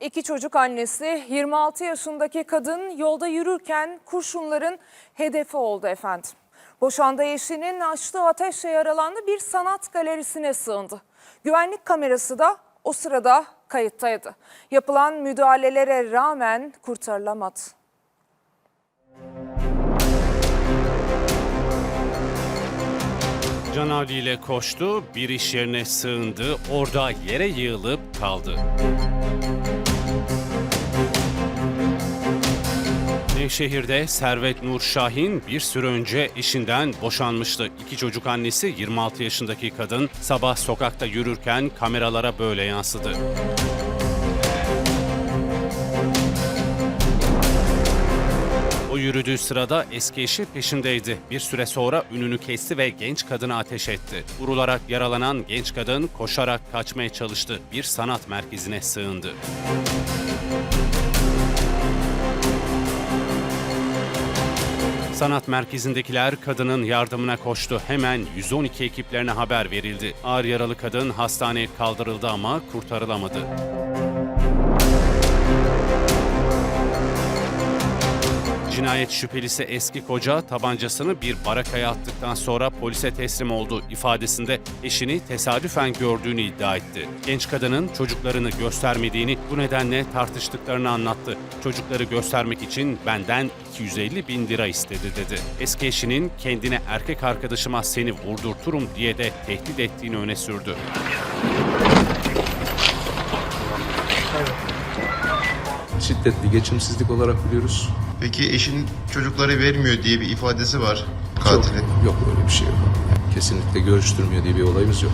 İki çocuk annesi 26 yaşındaki kadın yolda yürürken kurşunların hedefi oldu efendim. Boşandığı eşinin açtığı ateşle yaralandı bir sanat galerisine sığındı. Güvenlik kamerası da o sırada kayıttaydı. Yapılan müdahalelere rağmen kurtarılamadı. Canavli ile koştu, bir iş yerine sığındı, orada yere yığılıp kaldı. Nevşehir'de Servet Nur Şahin bir süre önce eşinden boşanmıştı. İki çocuk annesi 26 yaşındaki kadın sabah sokakta yürürken kameralara böyle yansıdı. O yürüdüğü sırada eski eşi peşindeydi. Bir süre sonra ününü kesti ve genç kadına ateş etti. Vurularak yaralanan genç kadın koşarak kaçmaya çalıştı. Bir sanat merkezine sığındı. Sanat merkezindekiler kadının yardımına koştu. Hemen 112 ekiplerine haber verildi. Ağır yaralı kadın hastaneye kaldırıldı ama kurtarılamadı. Cinayet şüphelisi eski koca tabancasını bir barakaya attıktan sonra polise teslim oldu. İfadesinde eşini tesadüfen gördüğünü iddia etti. Genç kadının çocuklarını göstermediğini bu nedenle tartıştıklarını anlattı. Çocukları göstermek için benden 250 bin lira istedi dedi. Eski eşinin kendine erkek arkadaşıma seni vurdurturum diye de tehdit ettiğini öne sürdü. şiddetli geçimsizlik olarak biliyoruz. Peki eşin çocukları vermiyor diye bir ifadesi var katilin. Yok, yok öyle bir şey yok. Kesinlikle görüştürmüyor diye bir olayımız yok.